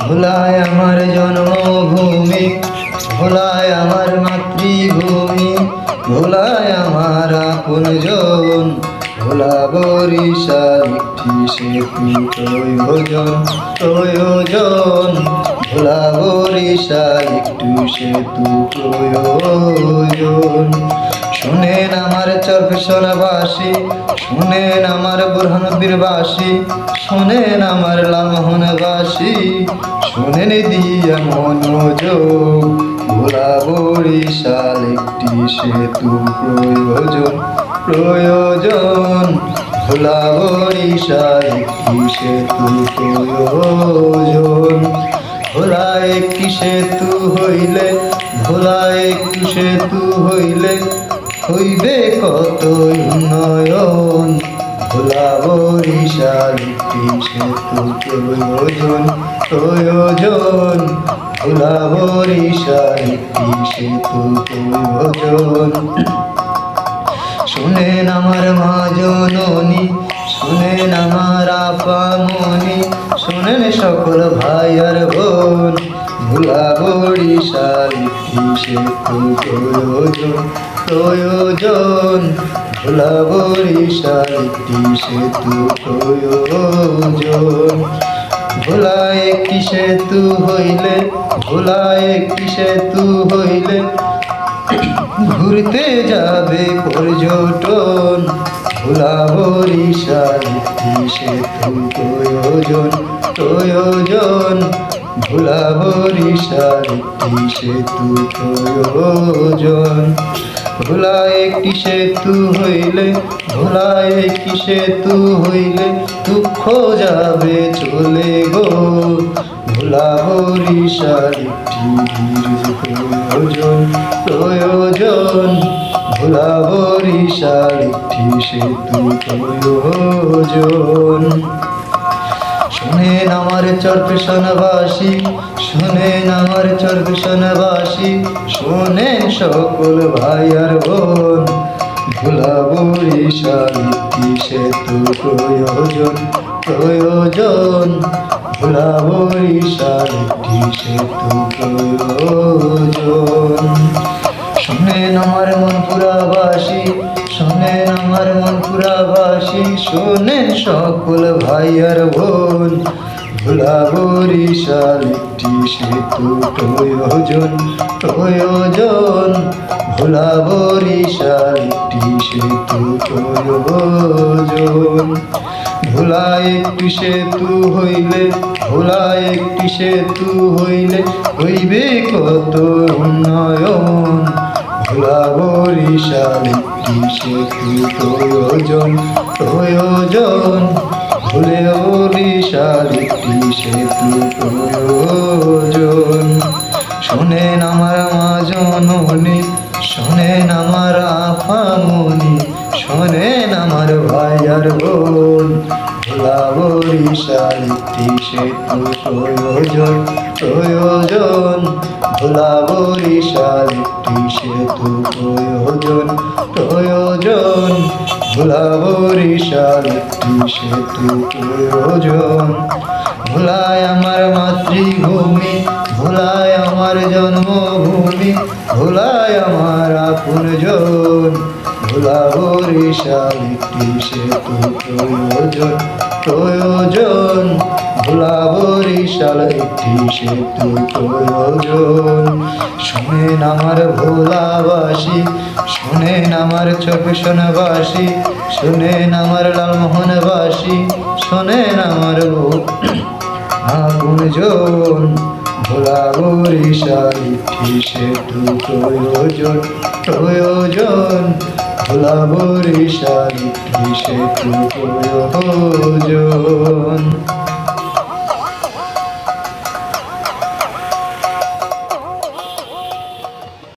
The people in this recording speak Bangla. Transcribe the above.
ভোলায় আমার জন্মভূমি, ভোলায় আমার মাতৃভূমি, ভোলায় আমার আপনজন ভোলা বরিশাল সেতু, প্রয়োজন প্রয়োজন, ভোলা বরিশাল একটু সেতু, প্রয়োজন। শুনেন আমার চরফেশনবাসী শুনেন আমার বুরহানবীরবাসী শুনেন আমার লালমোহনবাসী শুনেন দিয়া মনোযোগ ভোলা বরিশাল একটি সেতু প্রয়োজন প্রয়োজন ভোলা বরিশাল একটি সেতু প্রয়োজন। ভোলা একটি সেতু হইলে, ভোলা একটি সেতু হইলে হইবে কত উন্নয়ন ভোলা বরিশাল সেতু প্রয়োজন প্রয়োজন। ভোলা বরিশাল সেতু প্রয়োজন। শুনেন আমার মা জননী শুনেন আমার আপা মনি শুনেন সকল ভাই আর বোন। ভোলা বরিশাল সেতু প্রয়োজন প্রয়োজন। ভোলা বরিশাল একটি সেতু প্রয়োজন। ভোলা একটি সেতু হইলে, ভোলা একটি সেতু হইলে ঘুরতে যাবে পর্যটন। ভোলা বরিশাল সেতু প্রয়োজন প্রয়োজন। ভোলা বরিশাল একটি সেতু প্রয়োজন। ভোলা একটি সেতু হইলে ভোলা একটি সেতু হইলে দুঃখ যাবে চলে গো। ভোলা বরিশাল একটি প্রয়োজন প্রয়োজন, ভোলা বরিশাল একটি সেতু প্রয়োজন। শোনেন আমার চরপেশনবাসী শোনেন আমার চরপেশনবাসী শোনেন সকল ভাই আর বোন ভোলা বরিশাল একটি সেতু প্রয়োজন প্রয়োজন ভোলা বরিশাল একটি সেতু প্রয়োজন। শোনেন আমার মনপুরাবাসী শোনেন আমার মনপুরাবাসী, শোনেন সকল ভাই আর বোন। ভোলা বরিশাল একটি সেতু প্রয়োজন প্রয়োজন ভোলা বরিশাল একটি সেতু প্রয়োজন ভোলা একটি সেতু হইলে, ভোলা একটি সেতু হইলে হইবে কত উন্নয়ন। বরিশাল একটি সেতু প্রয়োজন প্রয়োজন। ভুলে বরিশাল একটি সেতু প্রয়োজন। শোনেন আমার মা জননী, শোনেন আমার আফামনি শোনেন আমার ভাই আর বোন। ভোলা বরিশাল একটি সেতু প্রয়োজন প্রয়োজন। বরিশাল একটি সেতু প্রয়োজন প্রয়োজন। ভোলা বরিশাল একটি সেতু প্রয়োজন। ভোলায় আমার মাতৃভূমি, ভোলায় আমার জন্মভূমি, ভোলায় আমার আপনজন। ভোলা বরিশাল একটি সেতু প্রয়োজন। প্রয়োজন। ভোলা বরিশাল একটি সেতু প্রয়োজন। শোনেন আমার ভোলাবাসী, শোনেন আমার চোখশনবাসী শোনেন আমার লালমোহনবাসী, শোনেন আমার আপনজন ভোলা বরিশাল একটি সেতু প্রয়োজন প্রয়োজন। ভোলা বরিশাল একটি সেতু প্রয়োজন